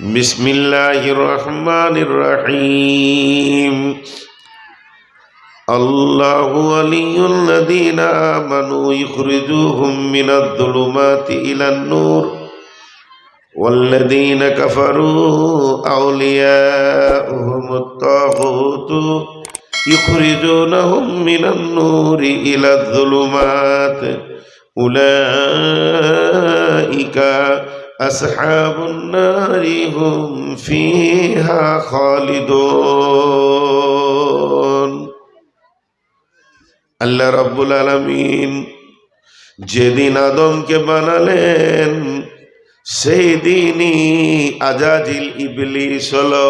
بسم الله الرحمن الرحيم الله ولي الذين آمنوا يخرجوهم من الظلمات إلى النور والذين كفروا أولياؤهم الطاغوت يخرجونهم من النور إلى الظلمات أولئك أصحاب النار هم فيها خالدون আল্লাহ রব্বুল আলমিন যেদিন আদমকে বানালেন সেই দিনই আজাজিল ইবলিস হলো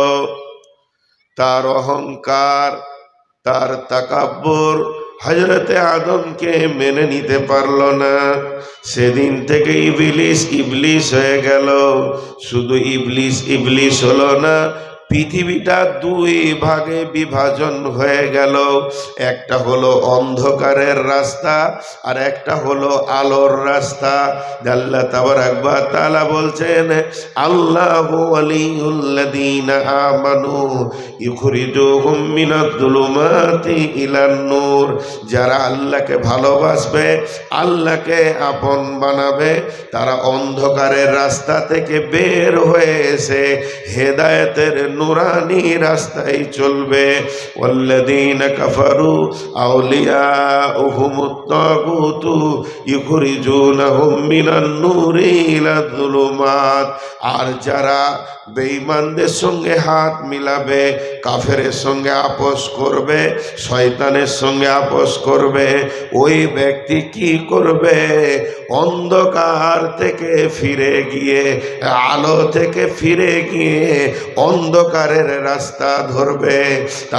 তার অহংকার তার তাকাব্বর হজরতে আদমকে মেনে নিতে পারল না। সেদিন থেকে ইবলিস ইবলিস হয়ে গেল। শুধু ইবলিস ইবলিস হলো না পৃথিবীটা দুই ভাগে বিভাজন হয়ে গেল। একটা হলো অন্ধকারের রাস্তা আর একটা হলো আলোর রাস্তা। আল্লাহ তাবার একবার তালা বলছেন, আল্লাহ আমানু ইউখরিজুহুম মিনাদ-দুলুমাতি ইলান নূর। যারা আল্লাহকে ভালোবাসবে, আল্লাহকে আপন বানাবে, তারা অন্ধকারের রাস্তা থেকে বের হয়ে এসে হেদায়েতের নুরানি রাস্তায় চলবে। ওয়াল্লাযীনা কাফারু আউলিয়াউহুমুত তাগুতু ইখরিজুনাহুম মিনান নূরি ইলাদ যুলুমাত। আর যারা বেঈমানদের সঙ্গে হাত মিলাবে, কাফেরের সঙ্গে আপোষ করবে, শয়তানের সঙ্গে আপোষ করবে, ওই ব্যক্তি কি করবে? অন্ধকার থেকে ফিরে গিয়ে, আলো থেকে ফিরে গিয়ে অন্ধকারের রাস্তা ধরবে।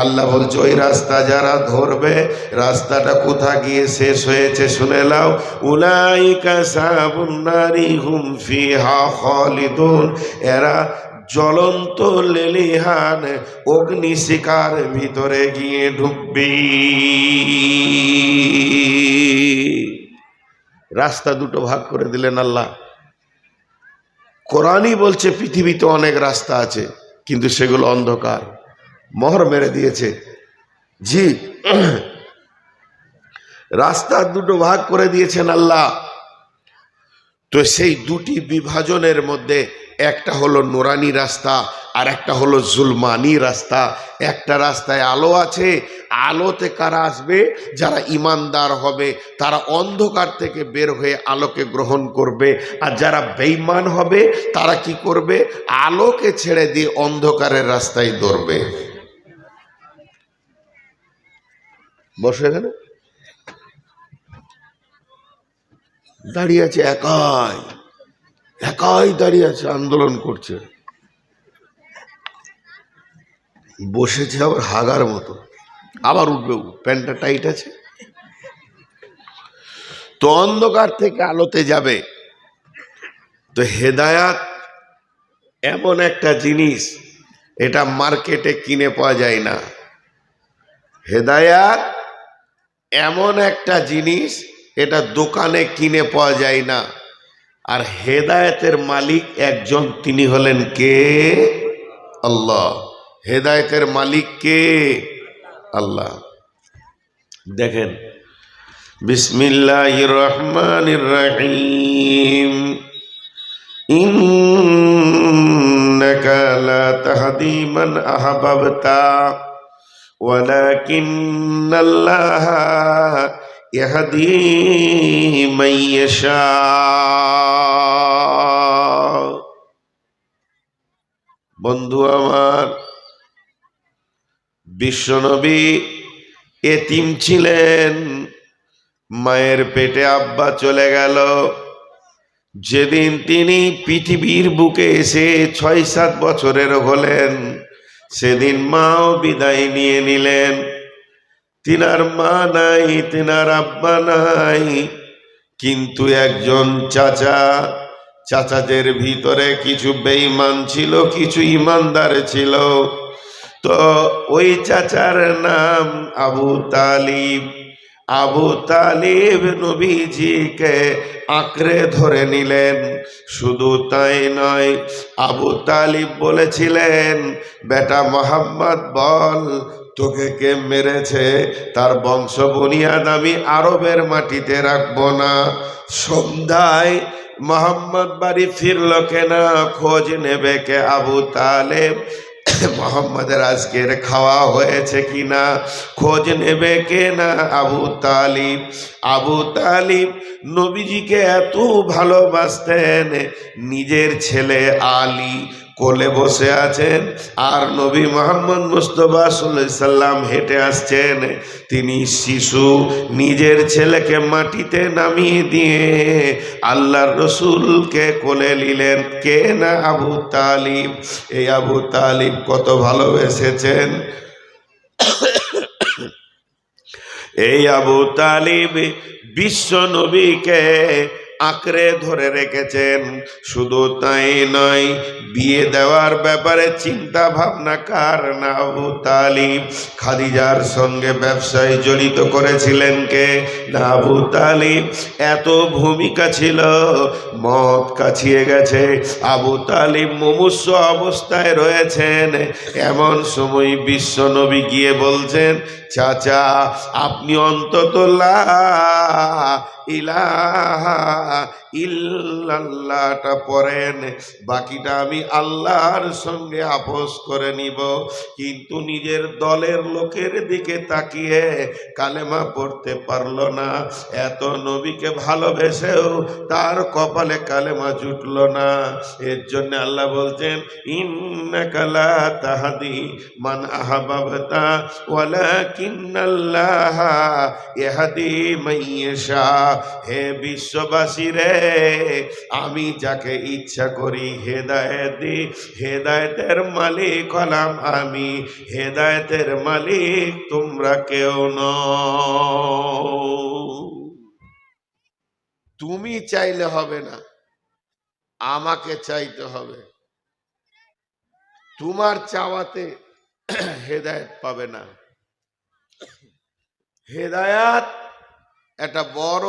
আল্লাহ বলছে, ওই রাস্তা যারা ধরবে, রাস্তাটা কোথা গিয়ে শেষ হয়েছে শুনে লাও উলাইকা সাবুন্নারি এরা জ্বলন্ত লেলিহান অগ্নি শিকার ভিতরে গিয়ে ঢুকবি। রাস্তা দুটো ভাগ করে দিলেন আল্লাহ। কোরআনই বলছে, পৃথিবীতে অনেক রাস্তা আছে। কিন্তু সেগুলো অন্ধকার। মহর মেরে দিয়েছে। জি, রাস্তা দুটো ভাগ করে দিয়েছেন আল্লাহ। তো সেই দুটি বিভাজনের মধ্যে একটা হলো নোরানি রাস্তা আর একটা হলো জুলমানি রাস্তা। একটা রাস্তায় আলো আছে, আলোতে কারা আসবে? যারা ইমানদার হবে, তারা অন্ধকার থেকে বের হয়ে আলোকে গ্রহণ করবে। আর যারা বেইমান হবে, তারা কি করবে? আলোকে ছেড়ে দিয়ে অন্ধকারের রাস্তায় দৌড়বে। বসে এখানে। দাঁড়িয়ে আছে একাই। একাই দাঁড়িয়ে আছে, আন্দোলন করছে। বসেছে আবার হাগার মতো। আবার উঠবে প্যান্টটা টাইট আছে। তো অন্ধকার থেকে আলোতে যাবে। তো হেদায়াত এমন একটা জিনিস, এটা মার্কেটে কিনে পাওয়া যায় না। হেদায়াত এমন একটা জিনিস, এটা দোকানে কিনে পাওয়া যায় না। আর হেদায়েতের মালিক একজন তিনি হলেন কে আল্লাহ হেদায়েতের মালিক কে আল্লাহ দেখেন বিসমিল্লাহ রহমান রহিম ইন্নাকা লা তাহদি মান আহবাবতা ولكن الله يهدي من يشاء বন্ধু আমার বিশ্বনবী এতিম ছিলেন মায়ের পেটে আব্বা চলে গেল যেদিন তিনি পৃথিবীর বুকে এসে ছয় সাত বছরের হলেন সেদিন মাও বিদায় নিয়ে নিলেন তিনার মা নাই, তিনার আব্বা নাই। কিন্তু একজন চাচা, চাচাদের ভিতরে কিছু বেঈমান ছিল, কিছু ইমানদার ছিল। তো ওই চাচার নাম আবু তালিব। আবু তালিব নবীজিকে আঁকড়ে ধরে নিলেন। শুধু তাই নয়, আবু তালিব বলেছিলেন, বেটা মোহাম্মদ, বল, তোকে কে মেরেছে? তার বংশ বুনিয়াদ আমি আরবের মাটিতে রাখব না। সন্ধ্যায় মোহাম্মদ বাড়ি ফিরল কেনা, খোঁজ নেবে কে আবু তালেব? মোহাম্মদের আজকের খাওয়া হয়েছে কি না খোঁজ নেবে কে না? আবু তালিব আবু তালিব নবীজিকে এত ভালোবাসতেন, নিজের ছেলে আলী কোলে বসে আছেন আর নবী মোহাম্মদ মুস্তফা সাল্লাম হেঁটে আসছেন। তিনি শিশু, নিজের ছেলেকে মাটিতে নামিয়ে দিয়ে আল্লাহর রসুলকে কোলে নিলেন। কে না আবু তালিব? এই আবু তালিব কত ভালোবেসেছেন? এই আবু তালিব বিশ্ব নবীকে আঁকড়ে ধরে রেখেছেন। শুধু তাই নয়, বিয়ে দেওয়ার ব্যাপারে চিন্তা ভাবনা কার না তালিব? খাদিজার সঙ্গে ব্যবসায় জড়িত করেছিলেন কে? না, আবু এত ভূমিকা ছিল মত কাছিয়ে গেছে। আবু তালিব মুমূর্ষ অবস্থায় রয়েছেন। এমন সময় বিশ্ব নবী গিয়ে বলছেন, চাচা, আপনি অন্তত লা ইলাহা ইল্লাল্লাহটা পড়েন। বাকিটা আমি আল্লাহর সঙ্গে আপোষ করে নিব। কিন্তু নিজের দলের লোকের দিকে তাকিয়ে কালেমা পড়তে পারল না। এত নবীকে ভালোবেসেও তার কপালে কালেমা জুটল না। এর জন্য আল্লাহ বলছেন ইন্নাকালা তাহাদি মান আহাবাবতা ওয়ালাকিন্নাল্লাহ ইহাদি মাইয়াশা হে বিশ্ববাসী রে। আমি যাকে ইচ্ছা করি হেদায়েত হেদায়েতের মালিক হলাম আমি। হেদায়েতের মালিক তোমরা কেউ নও। তুমি চাইলে হবে না, আমাকে চাইতে হবে। তোমার চাওয়াতে হেদায়েত পাবে না। হেদায়াত একটা বড়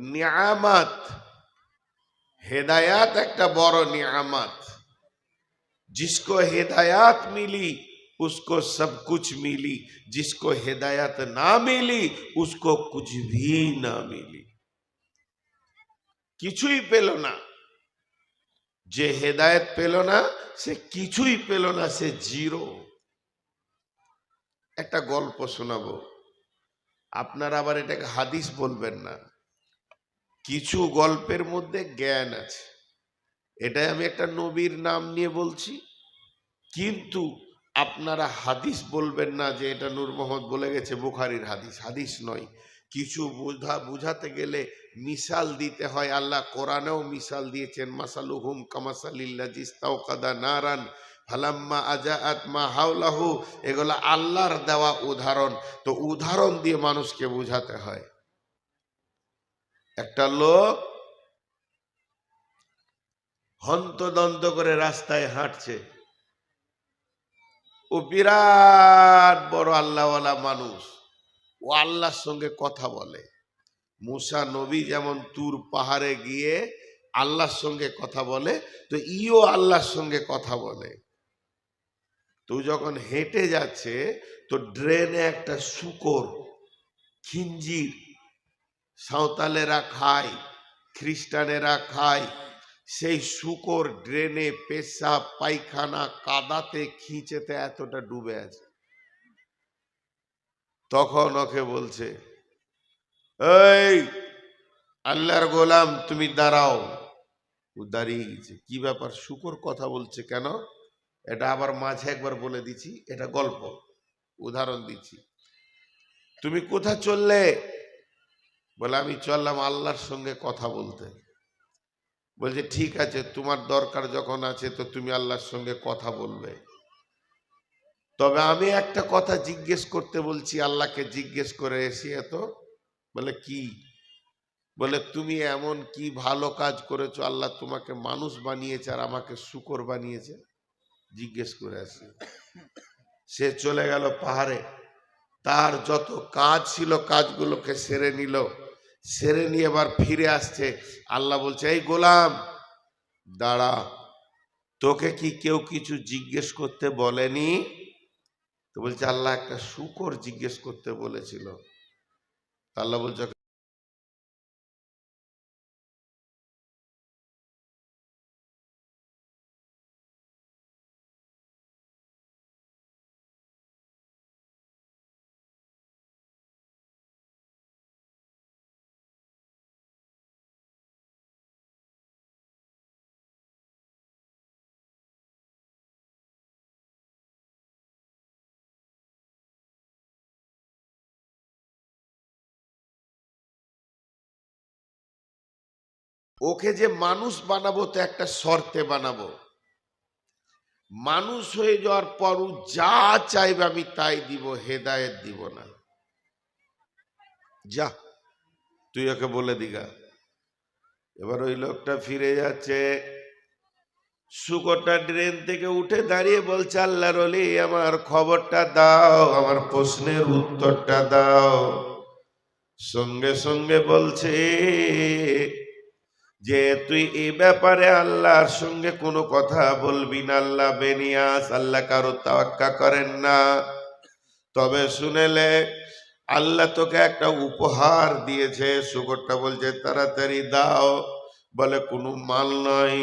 নিয়ামাত। হেদায়াত একটা বড় নিয়ামাত। জিসকো হেদায়াত মিলি, উসকো সব কুছ মিলি। জিসকো হেদায়াত না মিলি, উসকো কুছ ভি না মিলি। কিছুই পেল না। যে হেদায়ত পেল না, সে কিছুই পেল না, সে জিরো। একটা গল্প শোনাবো। আপনারা আবার এটাকে হাদিস বলবেন না। কিছু গল্পের মধ্যে জ্ঞান আছে। এটাই আমি একটা নবীর নাম নিয়ে বলছি। কিন্তু আপনারা হাদিস বলবেন না যে এটা নূর মোহাম্মদ বলে গেছে, বুখারির হাদিস। হাদিস নয়। কিছু বুঝা, বুঝাতে গেলে মিসাল দিতে হয়। আল্লাহ কোরআনেও মিসাল দিয়েছেন। মাসালুহুম কামাসালিল্লা জিস্তাও কাদা নারান, ফালাম্মা আজা আত্মা হাওলাহু। এগুলো আল্লাহর দেওয়া উদাহরণ। তো উদাহরণ দিয়ে মানুষকে বুঝাতে হয়। একটা লোক হন্তদন্ত করে রাস্তায় হাঁটছে। ও বিরাট বড় আল্লাহওয়ালা মানুষ। ও আল্লাহর সঙ্গে কথা বলে। মুসা নবী যেমন তুর পাহাড়ে গিয়ে আল্লাহর সঙ্গে কথা বলে, তো ইও আল্লাহর সঙ্গে কথা বলে। তো যখন হেঁটে যাচ্ছে, তো ড্রেনে একটা শুকর, খিঞ্জির সাঁওতালেরা খায়, খ্রিস্টানেরা খায়, সেই শুকর ড্রেনে পেশাব পায়খানা, কাদাতে, খিঁচেতে এতটা ডুবে আছে। তখন ওকে বলছে, এই, আল্লাহর গোলাম, তুমি দাঁড়াও। ও দাঁড়িয়ে গেছে কি ব্যাপার? শুকর কথা বলছে কেন? এটা আবার মাঝে একবার বলে দিচ্ছি, এটা গল্প। উদাহরণ দিচ্ছি। তুমি কোথা চললে? বলে, আমি চললাম আল্লাহর সঙ্গে কথা বলতে। বলছে, ঠিক আছে, তোমার দরকার যখন আছে তো তুমি আল্লাহর সঙ্গে কথা বলবে। তবে আমি একটা কথা জিজ্ঞেস করতে বলছি, আল্লাহকে জিজ্ঞেস করে এসি এত, বলে, কি? বলে, তুমি এমন কি ভালো কাজ করেছ, আল্লাহ তোমাকে মানুষ বানিয়েছে আর আমাকে শুকর বানিয়েছে? জিজ্ঞেস করে আসি। সে চলে গেল পাহাড়ে, তার যত কাজ ছিল কাজগুলোকে সেরে নিল। সেরে নিয়ে আবার ফিরে আসছে। আল্লাহ বলছে, এই গোলাম, দাঁড়া, তোকে কি কেউ কিছু জিজ্ঞেস করতে বলেনি? তো বলছে, আল্লাহ একটা শুকর জিজ্ঞেস করতে বলেছিল। আল্লাহ বলছে ওকে যে মানুষ বানাবো, তো একটা শর্তে বানাবো। মানুষ হয়ে যাওয়ার পর ও যা চাইবে আমি তাই দিব, হেদায়েত দিব না। যা, তুই ওকে বলে দিগা। এবার ওই লোকটা ফিরে যাচ্ছে, শুকরটা ড্রেন থেকে উঠে দাঁড়িয়ে বলছে, আল্লাহর আমার খবরটা দাও, আমার প্রশ্নের উত্তরটা দাও। সঙ্গে সঙ্গে বলছে যে তুই এ ব্যাপারে আল্লাহর সঙ্গে কোনো কথা বলবি না, আল্লাহ বেনিয়াস আল্লাহ কারও তাওয়াক্কা করেন না। তবে শুনেলে আল্লাহ তোকে একটা উপহার দিয়েছে, শুকরটা বলছে, তাড়াতাড়ি দাও। বলে, কোনো মাল নাই।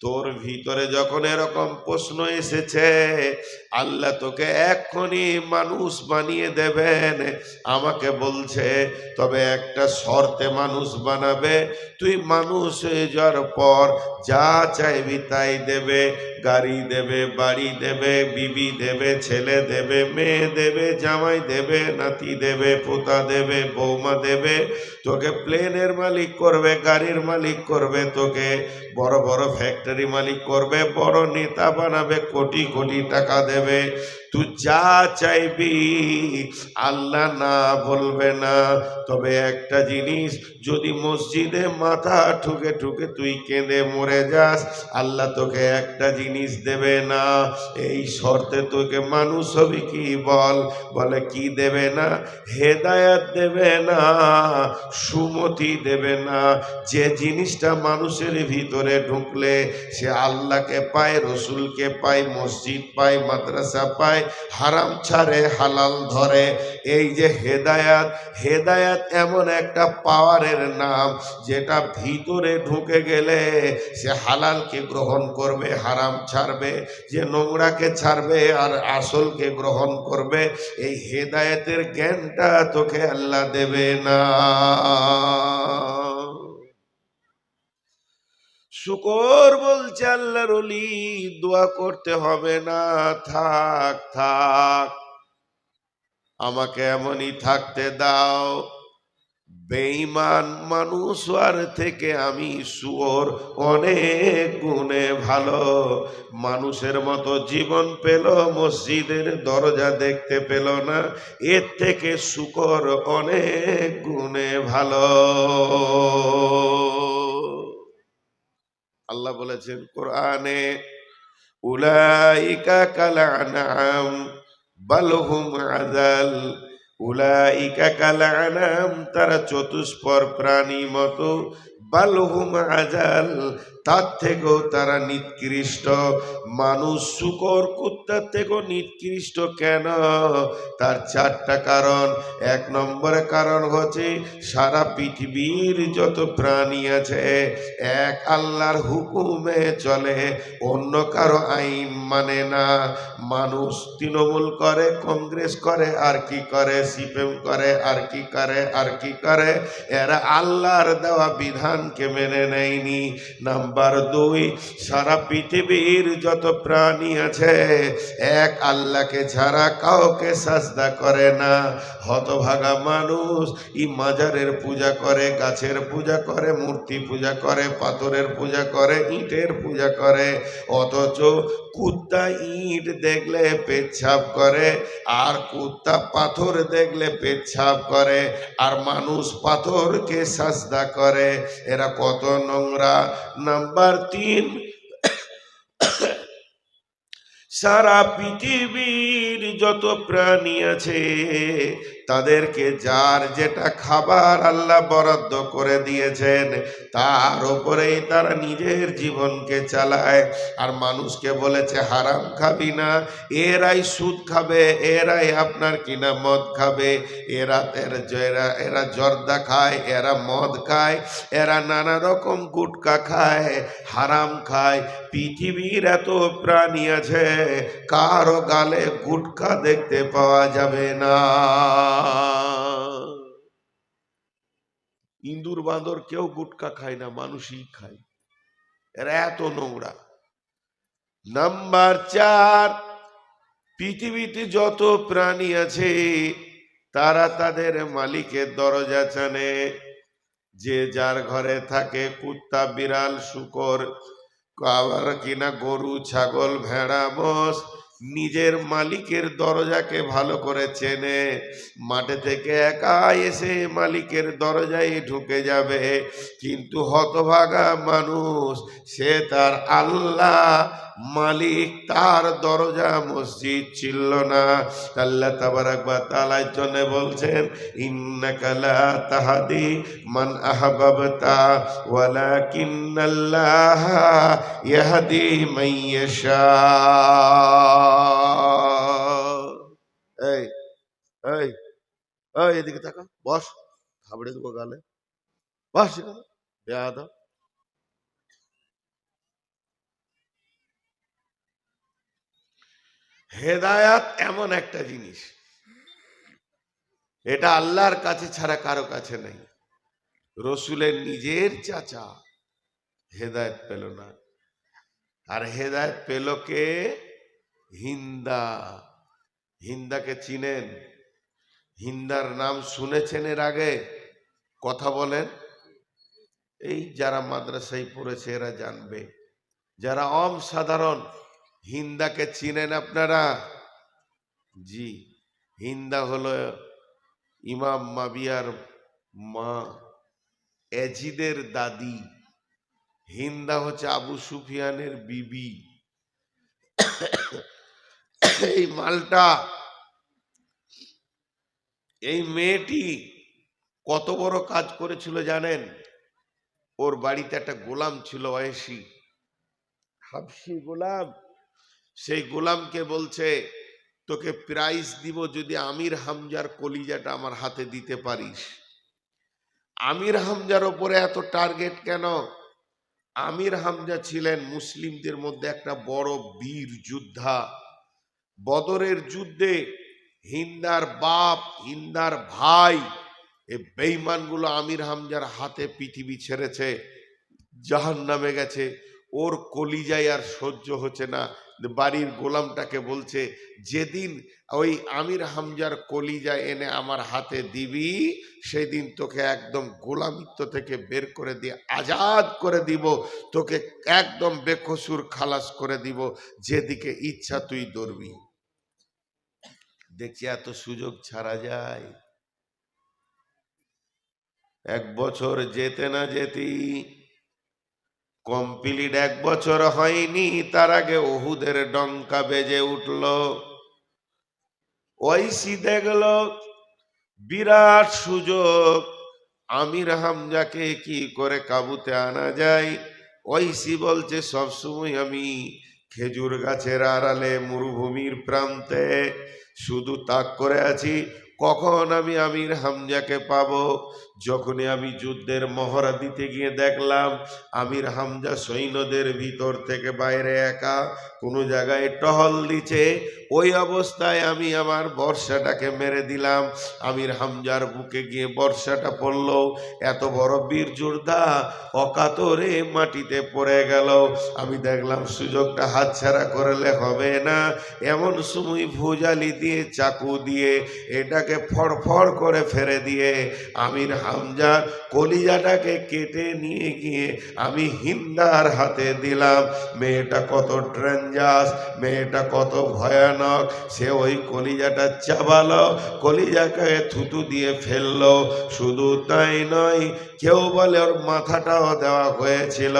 তোর ভিতরে যখন এরকম প্রশ্ন এসেছে, আল্লাহ তোকে এক্ষুনি মানুষ বানিয়ে দেবেন। আমাকে বলছে, তবে একটা শর্তে মানুষ বানাবে। তুই মানুষ হয়ে যাওয়ার পর যা চাইবি তাই দেবে। গাড়ি দেবে, বাড়ি দেবে, বিবি দেবে, ছেলে দেবে, মেয়ে দেবে, জামাই দেবে, নাতি দেবে, পোতা দেবে, বৌমা দেবে, তোকে প্লেনের মালিক করবে, গাড়ির মালিক করবে, তোকে বড় বড় ফ্যাক্টরি মালিক করবে, বড় নেতা বানাবে, কোটি কোটি টাকা দেবে। তুই যা চাইবি আল্লাহ না বলবে না। তবে একটা জিনিস, যদি মসজিদে মাথা ঠুকে ঠুকে তুই কেঁদে মরে যাস, আল্লাহ তোকে একটা জিনিস দেবে না। এই শর্তে তোকে মানুষ হবি কি বল? বলে, কি দেবে না? হেদায়াত দেবে না, সুমতি দেবে না। যে জিনিসটা মানুষের ভিতরে ঢুকলে, সে আল্লাহকে পায়, রসুলকে পায়, মসজিদ পায়, মাদ্রাসা পায় হারাম ছাড়ে, হালাল ধরে। এই যে হেদায়াত হেদায়াত এমন একটা পাওয়ারের নাম, যেটা ভিতরে ঢুকে গেলে সে হালালকে গ্রহণ করবে, হারাম ছাড়বে, যে নোংরাকে ছাড়বে আর আসলকে গ্রহণ করবে। এই হেদায়েতের জ্ঞানটা তোকে আল্লাহ দেবে না। শুকর বলছে আল্লাহর অলি দোয়া করতে হবে না। থাক থাক, আমাকে এমনই থাকতে দাও। বেঈমান মানুষ আর থেকে আমি শুয়োর অনেক গুণে ভালো। মানুষের মতো জীবন পেল, মসজিদের দরজা দেখতে পেল না। এর থেকে শুকর অনেক গুণে ভালো। আল্লাহ বলেছেন কোরআনে উলাইকা কালানাম বালহুম আদাল উলাইকা কালানাম তারা চতুষ্পর প্রাণী মতো বালহুম আজাল, তার থেকেও তারা নিকৃষ্ট। মানুষ শুকর কুত্তার থেকেও নিকৃষ্ট কেন? তার চারটা কারণ। এক নম্বরে কারণ হচ্ছে সারা পৃথিবীর যত প্রাণী আছে, এক আল্লাহর হুকুমে চলে, অন্য কারও আইন মানে না। মানুষ তৃণমূল করে, কংগ্রেস করে, আর কি করে? সিপিএম করে, আর কি করে, আর কি করে? এরা আল্লাহর দেওয়া বিধানকে মেনে নেয়নি। নাম্বার দুই, সারা পৃথিবীর যত প্রাণী আছে, এক আল্লাহকে ছাড়া কাউকে সাজদা করে না। হতভাগা মানুষ ই মাজারের পূজা করে, গাছের পূজা করে, মূর্তি পূজা করে, পাথরের পূজা করে, ইটের পূজা করে। অথচ কুত্তা ইট দেখলে পেচ্ছাপ করে, আর কুত্তা পাথর দেখলে পেচ্ছাপ করে, আর মানুষ পাথরকে সাজদা করে। এরা কত নোংরা? নাম্বার তিন সারা পৃথিবীর যত প্রাণী আছে তাদেরকে যার যেটা খাবার আল্লাহ বরাদ্দ করে দিয়েছেন, তার উপরেই তারা নিজের জীবনকে চালায়। আর মানুষকে বলেছে, হারাম খাবি না, এরাই সুদ খাবে, এরাই আপনার কিনা মদ খাবে। এর এরা এরা জর্দা খায়, এরা মদ খায়, এরা নানা রকম গুটকা খায়, হারাম খায়। পৃথিবীর এত প্রাণী আছে, কারও গালে গুটকা দেখতে পাওয়া যাবে না। ইন্দুর বাঁদর কেউ গুটকা খায় না, মানুষই খায়। এরা এত নোংরা। নাম্বার চার, পৃথিবীতে যত প্রাণী আছে, তারা তাদের মালিকের দরজা চানে। যে যার ঘরে থাকে কুত্তা, বিড়াল, শুকর আবার কিনা গরু, ছাগল, ভেড়া, মোষ নিজের মালিকের দরজাকে ভালো করে চেনে। মাঠে থেকে একা এসে মালিকের দরজায় ঢুকে যাবে। কিন্তু হতভাগা মানুষ, সে তার আল্লাহ মালিক তার দরজা মসজিদ ছিল না। আল্লাহ তাবারাকবা তালার জন্য বলছেন, ইন্নাকা লা তাহাদি মান আহবাবতা, ওয়ালাকিন্নাল্লাহ ইয়াহদি মান ইয়াশা। এই এই এই, এদিকে তাকা বস খাবড়ে দেবো গালে। বস এখানে হেদায়াত এমন একটা জিনিস। এটা আল্লাহর কাছে ছাড়া কারও কাছে নেই। রসুলের নিজের চাচা হেদায়ত পেল না। আর হেদায়ত পেল কে? হিন্দা। হিন্দাকে চিনেন। হিন্দার নাম শুনেছেন এর আগে? কথা বলেন। এই যারা মাদ্রাসায় পড়েছে এরা জানবে। যারা অম সাধারণ হিন্দাকে চিনেন আপনারা? জি, হিন্দা হলো ইমাম মাবিয়ার মা এজিদের দাদি। হিন্দা হচ্ছে আবু সুফিয়ানের বিবি। এই মালটা, এই মেয়েটি কত বড় কাজ করেছিল জানেন? ওর বাড়িতে একটা গোলাম ছিল বয়সী হাবসি গোলাম। সেই গোলামকে বলছে, তোকে প্রাইজ দিব যদি আমির হামজার কলিজাটা আমার হাতে দিতে পারিস। আমির হামজার ওপরে এত টার্গেট কেন? আমির হামজা ছিলেন মুসলিমদের মধ্যে একটা বড় বীর যোদ্ধা। বদরের যুদ্ধে হিন্দার বাপ, হিন্দার ভাই এই বেইমানগুলো আমির হামজার হাতে পৃথিবী ছেড়েছে জাহান নামে গেছে। ওর কলিজায় আর সহ্য হচ্ছে না। বাড়ির গোলামটাকে বলছে, যেদিন ওই আমির হামজার কলিজা এনে আমার হাতে দিবি, সেদিন তোকে একদম গোলামিত্ব থেকে বের করে দিয়ে আজাদ করে দিব, তোকে একদম বেকসুর খালাস করে দিব, যেদিকে ইচ্ছা তুই দৌড়বি দেখছি এত সুযোগ ছাড়া যায়। এক বছর যেতে না যেতি কমপ্লিট এক বছর হয়নি, তার আগে ওহুদের ডঙ্কা বেজে উঠল। ওইসি দেখল, বিরাট সুযোগ। আমির হামজাকে কি করে কাবুতে আনা যায়? ওইসি বলছে সবসময় আমি খেজুর গাছের আড়ালে মরুভূমির প্রান্তে শুধু তাক করে আছি, কখন আমি আমির হামজাকে পাবো? যখনই আমি যুদ্ধের মহড়া দিতে গিয়ে দেখলাম, আমির হামজা সৈন্যদের ভিতর থেকে বাইরে একা কোনো জায়গায় টহল দিছে, ওই অবস্থায় আমি আমার বর্ষাটাকে মেরে দিলাম। আমির হামজার বুকে গিয়ে বর্ষাটা পড়ল, এত বড় বীর যোদ্ধা অকাতরে মাটিতে পড়ে গেল। আমি দেখলাম সুযোগটা হাতছাড়া করলে হবে না, এমন সময় ভুজালি দিয়ে চাকু দিয়ে এটাকে ফড়ফড় করে ফেরে দিয়ে আমির হামজার কলিজাটাকে কেটে নিয়ে গিয়ে আমি হিন্দার হাতে দিলাম। মেয়েটা কত ড্রেঞ্জাস মেয়েটা কত ভয়ানক। সে ওই কলিজাটা চাবালো, কলিজাকে থুতু দিয়ে ফেলল। শুধু তাই নয়, কেউ বলে ওর মাথাটাও দেওয়া হয়েছিল।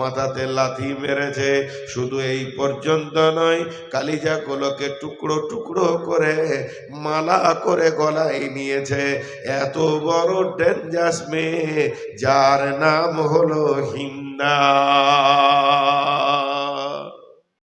মাথাতে লাথি মেরেছে। শুধু এই পর্যন্ত নয়, কালিজাগুলোকে টুকরো টুকরো করে, মালা করে গলায় নিয়েছে। এত বড় ডেঞ্জাস মেয়ে যার নাম হলো হিন্দা